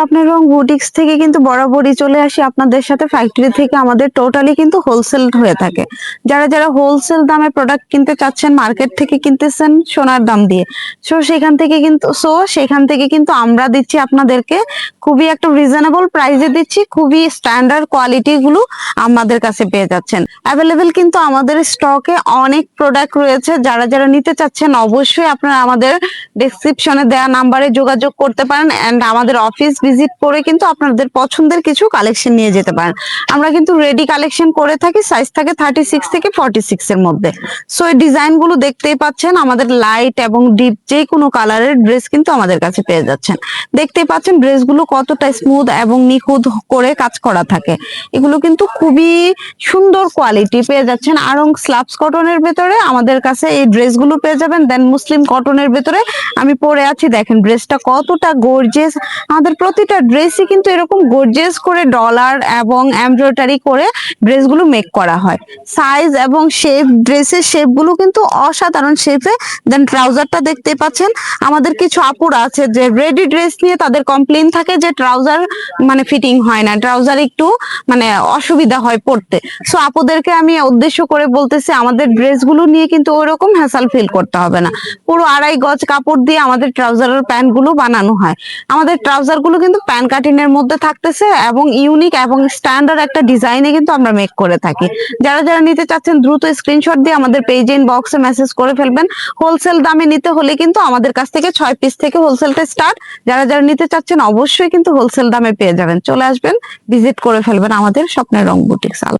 স্বপ্নের রং বুটিক্স থেকে কিন্তু বরাবরই চলে আসি আপনাদের সাথে। ফ্যাক্টরি থেকে আমাদের টোটালি কিন্তু হোলসেল হয়ে থাকে। যারা যারা হোলসেল দামে প্রোডাক্ট কিনতে চাচ্ছেন মার্কেট থেকে কিনতেছেন সোনার দাম দিয়ে। সো সেখান থেকে কিন্তু সো সেখান থেকে কিন্তু আমরা দিচ্ছি আপনাদেরকে খুবই একটা রিজনেবল প্রাইসে দিচ্ছি, খুবই স্ট্যান্ডার্ড কোয়ালিটি গুলো আমাদের কাছে পেয়ে যাচ্ছেন। অ্যাভেলেবেল কিন্তু আমাদের স্টকে অনেক প্রোডাক্ট রয়েছে। যারা যারা নিতে চাচ্ছেন অবশ্যই আপনারা আমাদের ডেসক্রিপশনে দেওয়া নাম্বারে যোগাযোগ করতে পারেন। অ্যান্ড আমাদের অফিস ভিজিট করে কিন্তু আপনাদের পছন্দের কিছু কালেকশন নিয়ে যেতে পারেন। আমরা কিন্তু রেডি কালেকশন করে থাকি সাইজ থাকে থার্টি সিক্স থেকে ফর্টি সিক্স এর মধ্যে। সো এই ডিজাইনগুলো দেখতেই পাচ্ছেন, আমাদের লাইট এবং ডিপ যে কোনো কালারের ড্রেস কিন্তু আমাদের কাছে পেয়ে যাচ্ছেন। দেখতেই পাচ্ছেন ড্রেসগুলো কতটা স্মুথ এবং নিখুঁত করে কাজ করা থাকে। এগুলো কিন্তু খুবই সুন্দর কোয়ালিটি পেয়ে যাচ্ছেন। আরং স্লাবস কটনের ভেতরে আমাদের কাছে এই ড্রেসগুলো পেয়ে যাবেন। দেন মুসলিম কটনের ভেতরে আমি পরে আছি। দেখেন ড্রেসটা কতটা গর্জিয়াস আমাদের প্রতিটা ড্রেসই কিন্তু এরকম গর্জিয়াস করে ডলার এবং এমব্রয়ডারি করে ড্রেসগুলো মেক করা হয়। সাইজ এবং শেপ ড্রেসের শেপগুলো কিন্তু অসাধারণ শেপে দেন ট্রাউজারটা দেখতে পাচ্ছেন, আমাদের কিছু আপুরা আছে যে রেডি ড্রেস নিয়ে তাদের কমপ্লেন থাকে যে ট্রাউজার মানে ফিটিং হয় না ট্রাউজার একটু মানে অসুবিধা হয় পড়তে সো আপুদেরকে আমি উদ্দেশ্য করে বলতেছি, আমাদের ড্রেসগুলো নিয়ে কিন্তু ওইরকম হ্যাসাল ফিল করতে হবে না। পুরো আড়াই গজ কাপড় দিয়ে আমাদের ট্রাউজারের প্যান্টগুলো বানানো হয়। আমাদের ট্রাউজারগুলো কিন্তু প্যান কাটিং এর মধ্যে থাকতেছে এবং ইউনিক এবং স্ট্যান্ডার্ড একটা ডিজাইনে কিন্তু আমরা মেক করে থাকি। যারা যারা নিতে চাচ্ছেন, দ্রুত স্ক্রিনশট দিয়ে আমাদের পেজ ইন বক্সে মেসেজ করে ফেলবেন। হোলসেল দামে নিতে হলে কিন্তু আমাদের কাছ থেকে ছয় পিস থেকে হোলসেলটা স্টার্ট যারা যারা নিতে চাচ্ছেন, অবশ্যই কিন্তু হোলসেল দামে পেয়ে যাবেন। চলে আসবেন ভিজিট করে ফেলবেন আমাদের স্বপ্নের রং বুটিক্স